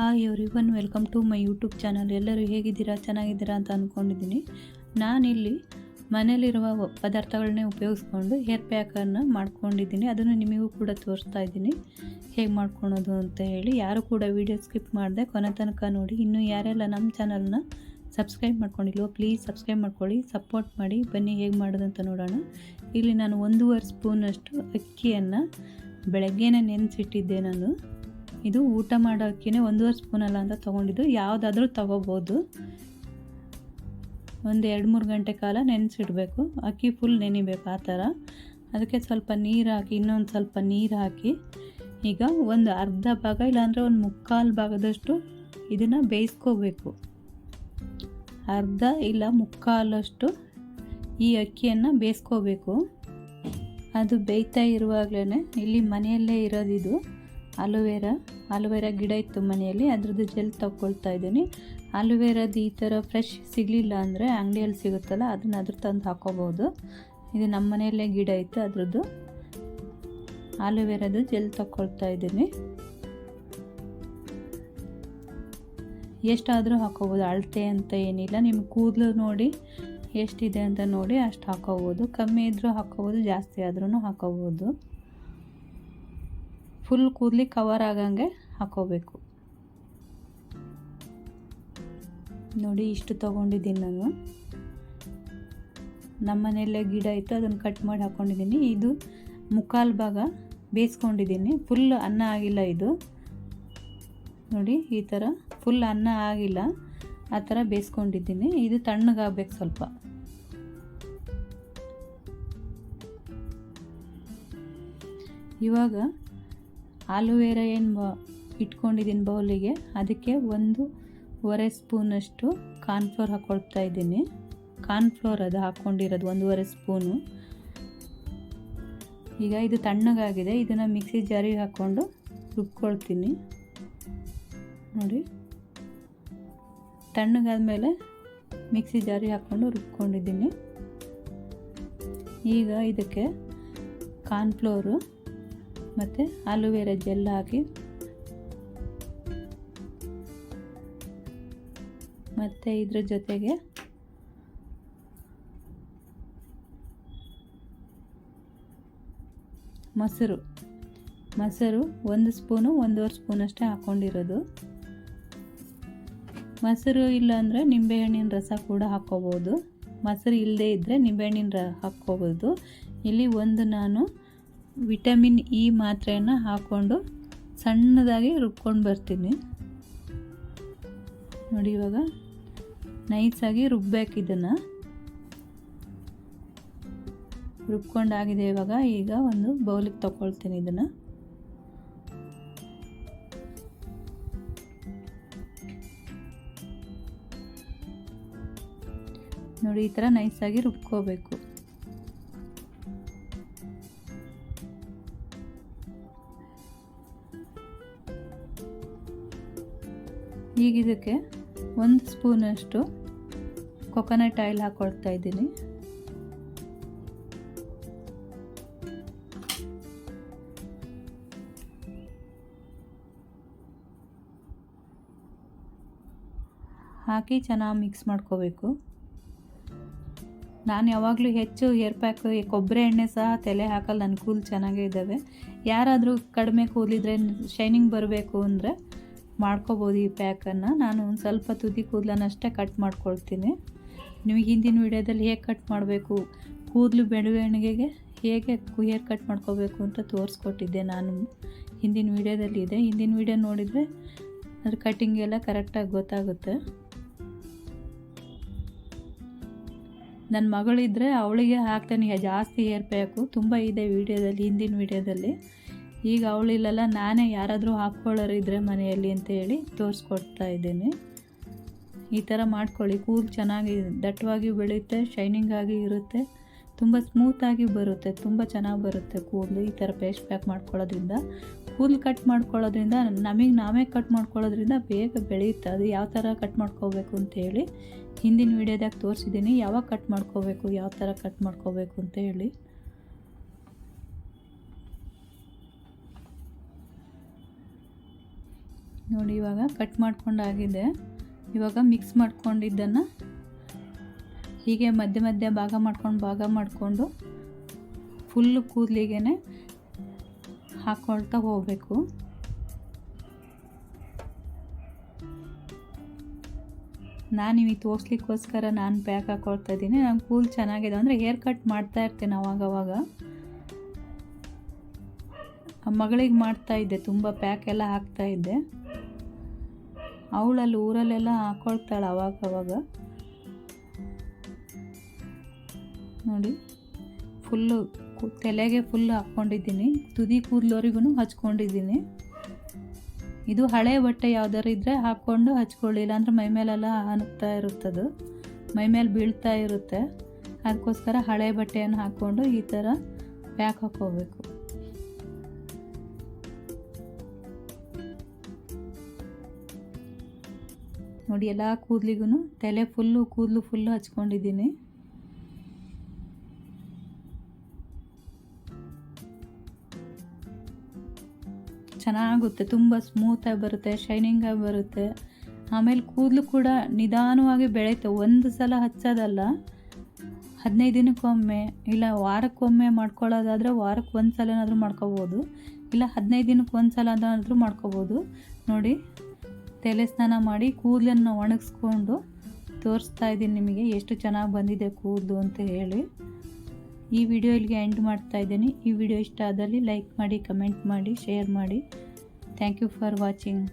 Hi everyone welcome to my YouTube channel ಎಲ್ಲರೂ ಹೇಗಿದ್ದೀರಾ? ಚೆನ್ನಾಗಿದ್ದೀರಾ ಅಂತ ಅಂದ್ಕೊಂಡಿದ್ದೀನಿ ನಾನಿಲ್ಲಿ ಮನೆಯಲ್ಲಿರುವ ಪದಾರ್ಥಗಳನ್ನೇ ಉಪಯೋಗಿಸ್ಕೊಂಡು ಹೇರ್ ಪ್ಯಾಕನ್ನು ಮಾಡ್ಕೊಂಡಿದ್ದೀನಿ. ಅದನ್ನು ನಿಮಗೂ ಕೂಡ ತೋರಿಸ್ತಾ ಇದ್ದೀನಿ. ಹೇಗೆ ಮಾಡ್ಕೊಳೋದು ಅಂತ ಹೇಳಿ. ಯಾರು ಕೂಡ ವೀಡಿಯೋ ಸ್ಕಿಪ್ ಮಾಡಿದೆ ಕೊನೆ ತನಕ ನೋಡಿ. ಇನ್ನು ಯಾರೆಲ್ಲ ನಮ್ಮ ಚಾನಲ್ನ ಸಬ್ಸ್ಕ್ರೈಬ್ ಮಾಡ್ಕೊಂಡಿಲ್ವೋ ಪ್ಲೀಸ್ ಸಬ್ಸ್ಕ್ರೈಬ್ ಮಾಡ್ಕೊಳ್ಳಿ. ಸಪೋರ್ಟ್ ಮಾಡಿ. ಬನ್ನಿ ಹೇಗೆ ಮಾಡೋದು ಅಂತ ನೋಡೋಣ. ಇಲ್ಲಿ ನಾನು ಒಂದೂವರೆ ಸ್ಪೂನಷ್ಟು ಅಕ್ಕಿಯನ್ನು ಬೆಳಗ್ಗೆನೇ ನೆನೆಸಿಟ್ಟಿದ್ದೆ ನಾನು. ಇದು ಊಟ ಮಾಡೋ ಅಕ್ಕಿನೇ ಒಂದೂವರೆ ಸ್ಪೂನ್ ಅಲ್ಲ ಅಂತ ತೊಗೊಂಡಿದ್ದು. ಯಾವುದಾದ್ರೂ ತೊಗೋಬೋದು. ಒಂದು ಎರಡು ಮೂರು ಗಂಟೆ ಕಾಲ ನೆನೆಸಿಡಬೇಕು. ಅಕ್ಕಿ ಫುಲ್ ನೆನಿಬೇಕು ಆ ಥರ. ಅದಕ್ಕೆ ಸ್ವಲ್ಪ ನೀರು ಹಾಕಿ, ಇನ್ನೊಂದು ಸ್ವಲ್ಪ ನೀರು ಹಾಕಿ, ಈಗ ಒಂದು ಅರ್ಧ ಭಾಗ ಇಲ್ಲಾಂದರೆ ಒಂದು ಮುಕ್ಕಾಲು ಭಾಗದಷ್ಟು ಇದನ್ನು ಬೇಯಿಸ್ಕೋಬೇಕು. ಅರ್ಧ ಇಲ್ಲ ಮುಕ್ಕಾಲಷ್ಟು ಈ ಅಕ್ಕಿಯನ್ನು ಬೇಯಿಸ್ಕೋಬೇಕು. ಅದು ಬೇಯ್ತಾ ಇರುವಾಗಲೇ ಇಲ್ಲಿ ಮನೆಯಲ್ಲೇ ಇರೋದಿದು. ಅಲೋವೆರಾ ಅಲೋವೆರಾ ಗಿಡ ಇತ್ತು ಮನೆಯಲ್ಲಿ. ಅದ್ರದ್ದು ಜೆಲ್ ತಗೊಳ್ತಾ ಇದ್ದೀನಿ. ಅಲೋವೆರಾದ ಈ ಥರ ಫ್ರೆಶ್ ಸಿಗಲಿಲ್ಲ ಅಂದರೆ ಅಂಗಡಿಯಲ್ಲಿ ಸಿಗುತ್ತಲ್ಲ, ಅದನ್ನ ಅದ್ರ ತಂದು ಹಾಕೋಬೋದು ಇದು ನಮ್ಮ ಮನೆಯಲ್ಲೇ ಗಿಡ ಇತ್ತು ಅದರದ್ದು. ಆಲೋವೆರಾದು ಜೆಲ್ ತಗೊಳ್ತಾ ಇದ್ದೀನಿ. ಎಷ್ಟಾದರೂ ಹಾಕೋಬೋದು ಅಳತೆ ಅಂತ ಏನಿಲ್ಲ. ನಿಮ್ಮ ಕೂದಲು ನೋಡಿ ಎಷ್ಟಿದೆ ಅಂತ ನೋಡಿ ಅಷ್ಟು ಹಾಕೋಬೋದು ಕಮ್ಮಿ ಇದ್ದರೂ ಹಾಕೋಬೋದು ಜಾಸ್ತಿ ಆದ್ರೂ ಹಾಕೋಬೋದು ಫುಲ್ ಕೂದಲಿ ಕವರ್ ಆಗಂಗೆ ಹಾಕೋಬೇಕು. ನೋಡಿ ಇಷ್ಟು ತೊಗೊಂಡಿದ್ದೀನಿ ನಾನು. ನಮ್ಮ ಮನೆಯಲ್ಲೇ ಗಿಡ ಇತ್ತು, ಅದನ್ನು ಕಟ್ ಮಾಡಿ ಹಾಕ್ಕೊಂಡಿದ್ದೀನಿ ಇದು ಮುಕ್ಕಾಲು ಭಾಗ ಬೇಯಿಸ್ಕೊಂಡಿದ್ದೀನಿ. ಫುಲ್ ಅನ್ನ ಆಗಿಲ್ಲ ಇದು. ನೋಡಿ, ಈ ಥರ ಫುಲ್ ಅನ್ನ ಆಗಿಲ್ಲ. ಆ ಥರ ಬೇಯಿಸ್ಕೊಂಡಿದ್ದೀನಿ. ಇದು ತಣ್ಣಗಾಗಬೇಕು ಸ್ವಲ್ಪ. ಇವಾಗ ಆಲೂವೆರಾ ಏನು ಇಟ್ಕೊಂಡಿದ್ದೀನಿ ಬೌಲಿಗೆ. ಅದಕ್ಕೆ ಒಂದು ವರೆ ಸ್ಪೂನಷ್ಟು ಕಾರ್ನ್ಫ್ಲೋರ್ ಹಾಕ್ಕೊಳ್ತಾ ಇದ್ದೀನಿ. ಕಾರ್ನ್ಫ್ಲೋರ್ ಅದು ಹಾಕ್ಕೊಂಡಿರೋದು ಒಂದೂವರೆ ಸ್ಪೂನು. ಈಗ ಇದು ತಣ್ಣಗಾಗಿದೆ. ಇದನ್ನು ಮಿಕ್ಸಿ ಜಾರಿಗೆ ಹಾಕ್ಕೊಂಡು ರುಬ್ಕೊಳ್ತೀನಿ. ನೋಡಿ. ತಣ್ಣಗಾದ ಮೇಲೆ ಮಿಕ್ಸಿ ಜಾರಿಗೆ ಹಾಕ್ಕೊಂಡು ರುಬ್ಕೊಂಡಿದ್ದೀನಿ. ಈಗ ಇದಕ್ಕೆ ಕಾರ್ನ್ಫ್ಲೋರು ಮತ್ತು ಆಲೂವೆರಾ ಜೆಲ್ ಹಾಕಿ ಮತ್ತು ಇದ್ರ ಜೊತೆಗೆ ಮೊಸರು. ಮೊಸರು ಒಂದು ಸ್ಪೂನು, ಒಂದೂವರೆ ಸ್ಪೂನಷ್ಟೇ ಹಾಕ್ಕೊಂಡಿರೋದು ಮೊಸರು ಇಲ್ಲ ಅಂದರೆ ನಿಂಬೆಹಣ್ಣಿನ ರಸ ಕೂಡ ಹಾಕ್ಕೋಬೋದು. ಮೊಸರು ಇಲ್ಲದೇ ಇದ್ದರೆ ನಿಂಬೆಹಣ್ಣಿನ ರ ಹಾಕ್ಕೋಬೋದು. ಇಲ್ಲಿ ಒಂದು ನಾನು ವಿಟಮಿನ್ ಇ ಮಾತ್ರೆಯನ್ನು ಹಾಕ್ಕೊಂಡು ಸಣ್ಣದಾಗಿ ರುಬ್ಕೊಂಡು ಬರ್ತೀನಿ. ನೋಡಿ ಇವಾಗ ನೈಸಾಗಿ ರುಬ್ಬೇಕು ಇದನ್ನು. ರುಬ್ಕೊಂಡಾಗಿದೆ ಇವಾಗ ಈಗ ಒಂದು ಬೌಲಿಗೆ ತಗೊಳ್ತೀನಿ ಇದನ್ನು. ನೋಡಿ ಈ ಥರ ನೈಸಾಗಿ ರುಬ್ಕೋಬೇಕು. ಈಗ ಇದಕ್ಕೆ ಒಂದು ಸ್ಪೂನಷ್ಟು ಕೊಕೊನಟ್ ಆಯಿಲ್ ಹಾಕ್ಕೊಳ್ತಾ ಇದ್ದೀನಿ. ಹಾಕಿ ಚೆನ್ನಾಗಿ ಮಿಕ್ಸ್ ಮಾಡ್ಕೋಬೇಕು. ನಾನು ಯಾವಾಗಲೂ ಹೆಚ್ಚು ಹೇರ್ ಪ್ಯಾಕ್ ಕೊಬ್ಬರಿ ಎಣ್ಣೆ ಸಹ ತಲೆ ಹಾಕಲ್ಲ, ನನ್ನ ಕೂಲ್ ಚೆನ್ನಾಗೇ ಇದ್ದಾವೆ. ಯಾರಾದರೂ ಕಡಿಮೆ ಕೂಲಿದ್ರೆ ಶೈನಿಂಗ್ ಬರಬೇಕು ಅಂದರೆ ಮಾಡ್ಕೋಬೋದು ಈ ಪ್ಯಾಕನ್ನು. ನಾನು ಒಂದು ಸ್ವಲ್ಪ ತುದಿ ಕೂದಲನ್ನಷ್ಟೇ ಕಟ್ ಮಾಡ್ಕೊಳ್ತೀನಿ. ನಿಮಗೆ ಹಿಂದಿನ ವೀಡಿಯೋದಲ್ಲಿ ಹೇಗೆ ಕಟ್ ಮಾಡಬೇಕು, ಕೂದಲು ಬೆಳವಣಿಗೆಗೆ ಹೇಗೆ ಹೇರ್ ಕಟ್ ಮಾಡ್ಕೋಬೇಕು ಅಂತ ತೋರಿಸ್ಕೊಟ್ಟಿದ್ದೆ ನಾನು. ಹಿಂದಿನ ವೀಡಿಯೋದಲ್ಲಿ ಇದೆ. ಹಿಂದಿನ ವೀಡಿಯೋ ನೋಡಿದರೆ ಅದ್ರ ಕಟ್ಟಿಂಗ್ ಎಲ್ಲ ಕರೆಕ್ಟಾಗಿ ಗೊತ್ತಾಗುತ್ತೆ. ನನ್ನ ಮಗಳಿದ್ದರೆ ಅವಳಿಗೆ ಹಾಕ್ತಾನೆ. ಜಾಸ್ತಿ ಹೇರ್ ಪ್ಯಾಕು ತುಂಬ ಇದೆ ವೀಡಿಯೋದಲ್ಲಿ, ಹಿಂದಿನ ವೀಡಿಯೋದಲ್ಲಿ. ಈಗ ಅವಳಿಲ್ಲಲ್ಲ ನಾನೇ ಯಾರಾದರೂ ಹಾಕ್ಕೊಳ್ಳೋರು ಇದ್ದರೆ ಮನೆಯಲ್ಲಿ ಅಂತ ಹೇಳಿ ತೋರಿಸ್ಕೊಡ್ತಾ ಇದ್ದೀನಿ. ಈ ಥರ ಮಾಡ್ಕೊಳ್ಳಿ. ಕೂದಲು ಚೆನ್ನಾಗಿ ದಟ್ಟವಾಗಿ ಬೆಳೆಯುತ್ತೆ ಶೈನಿಂಗ್ ಆಗಿ ಇರುತ್ತೆ. ತುಂಬ ಸ್ಮೂತಾಗಿ ಬರುತ್ತೆ, ತುಂಬ ಚೆನ್ನಾಗಿ ಬರುತ್ತೆ ಕೂದಲು ಈ ಥರ ಪೇಸ್ಟ್ ಪ್ಯಾಕ್ ಮಾಡ್ಕೊಳ್ಳೋದ್ರಿಂದ ಕೂದಲು ಕಟ್ ಮಾಡ್ಕೊಳ್ಳೋದ್ರಿಂದ, ನಮಗೆ ನಾವೇ ಕಟ್ ಮಾಡ್ಕೊಳ್ಳೋದ್ರಿಂದ ಬೇಗ ಬೆಳೆಯುತ್ತೆ. ಅದು ಯಾವ ಥರ ಕಟ್ ಮಾಡ್ಕೋಬೇಕು ಅಂತ ಹೇಳಿ ಹಿಂದಿನ ವೀಡಿಯೋದಾಗ ತೋರಿಸಿದ್ದೀನಿ. ಯಾವಾಗ ಕಟ್ ಮಾಡ್ಕೋಬೇಕು, ಯಾವ ಥರ ಕಟ್ ಮಾಡ್ಕೋಬೇಕು ಅಂತ ಹೇಳಿ. ನೋಡಿ ಇವಾಗ ಕಟ್ ಮಾಡ್ಕೊಂಡಾಗಿದೆ ಇವಾಗ ಮಿಕ್ಸ್ ಮಾಡ್ಕೊಂಡಿದ್ದನ್ನು ಹೀಗೆ ಮಧ್ಯೆ ಮಧ್ಯೆ ಭಾಗ ಮಾಡ್ಕೊಂಡು ಭಾಗ ಮಾಡಿಕೊಂಡು ಫುಲ್ಲು ಕೂದಲಿಗೆ ಹಾಕ್ಕೊಳ್ತಾ ಹೋಗಬೇಕು. ನಾನು ನಿಮಗೆ ತೋರಿಸ್ಲಿಕ್ಕೋಸ್ಕರ ನಾನು ಪ್ಯಾಕ್ ಹಾಕ್ಕೊಳ್ತಾ ಇದ್ದೀನಿ. ನಾನು ಕೂಲ್ ಚೆನ್ನಾಗಿದೆ. ಅಂದರೆ ಹೇರ್ ಕಟ್ ಮಾಡ್ತಾ ಇರ್ತೇನೆ ಅವಾಗವಾಗ ಮಗಳಿಗೆ ಮಾಡ್ತಾ ಇದ್ದೆ. ತುಂಬ ಪ್ಯಾಕ್ ಎಲ್ಲ ಹಾಕ್ತಾ ಇದ್ದೆ. ಅವಳಲ್ಲಿ ಊರಲ್ಲೆಲ್ಲ ಹಾಕೊಳ್ತಾಳೆ ಅವಾಗ ಅವಾಗ. ನೋಡಿ ಫುಲ್ಲು ತಲೆಗೆ ಫುಲ್ ಹಾಕ್ಕೊಂಡಿದ್ದೀನಿ. ತುದಿ ಕೂದಲವರೆಗೂ ಹಚ್ಕೊಂಡಿದ್ದೀನಿ. ಇದು ಹಳೆ ಬಟ್ಟೆ ಯಾವ್ದಾರು ಇದ್ದರೆ ಹಾಕ್ಕೊಂಡು ಹಚ್ಕೊಳ್ಳಿ ಇಲ್ಲಾಂದ್ರೆ ಮೈ ಮೇಲೆಲ್ಲ ಅನುಗ್ತಾ ಇರುತ್ತದು. ಮೈ ಮೇಲೆ ಬೀಳ್ತಾ ಇರುತ್ತೆ. ಅದಕ್ಕೋಸ್ಕರ ಹಳೆ ಬಟ್ಟೆಯನ್ನು ಹಾಕ್ಕೊಂಡು ಈ ಥರ ಪ್ಯಾಕ್ ಹಾಕ್ಕೋಬೇಕು. ನೋಡಿ ಎಲ್ಲ ಕೂದಲಿಗೂ ತಲೆ ಫುಲ್ಲು ಕೂದಲು ಫುಲ್ಲು ಹಚ್ಕೊಂಡಿದ್ದೀನಿ. ಚೆನ್ನಾಗುತ್ತೆ, ತುಂಬ ಸ್ಮೂತಾಗಿ ಬರುತ್ತೆ ಶೈನಿಂಗಾಗಿ ಬರುತ್ತೆ. ಆಮೇಲೆ ಕೂದಲು ಕೂಡ ನಿಧಾನವಾಗಿ ಬೆಳೆಯುತ್ತೆ, ಒಂದು ಸಲ ಹಚ್ಚೋದಲ್ಲ, ಹದಿನೈದು ದಿನಕ್ಕೊಮ್ಮೆ ಇಲ್ಲ ವಾರಕ್ಕೊಮ್ಮೆ ಮಾಡ್ಕೊಳ್ಳೋದಾದರೆ ವಾರಕ್ಕೆ ಒಂದು ಸಲನಾದರೂ ಮಾಡ್ಕೋಬೋದು, ಇಲ್ಲ ಹದಿನೈದು ದಿನಕ್ಕೆ ಒಂದು ಸಲ ಅದಾದರೂ ಮಾಡ್ಕೋಬೋದು. ನೋಡಿ ತಲೆ ಸ್ನಾನ ಮಾಡಿ ಕೂದಲನ್ನು ಒಣಗಿಸ್ಕೊಂಡು ತೋರಿಸ್ತಾ ಇದ್ದೀನಿ ನಿಮಗೆ ಎಷ್ಟು ಚೆನ್ನಾಗಿ ಬಂದಿದೆ ಕೂದಲು ಅಂತ ಹೇಳಿ. ಈ ವಿಡಿಯೋ ಇಲ್ಲಿಗೆ ಎಂಡ್ ಮಾಡ್ತಾ ಇದ್ದೀನಿ. ಈ ವಿಡಿಯೋ ಇಷ್ಟ ಆದಲ್ಲಿ ಲೈಕ್ ಮಾಡಿ ಕಮೆಂಟ್ ಮಾಡಿ ಶೇರ್ ಮಾಡಿ. Thank you for watching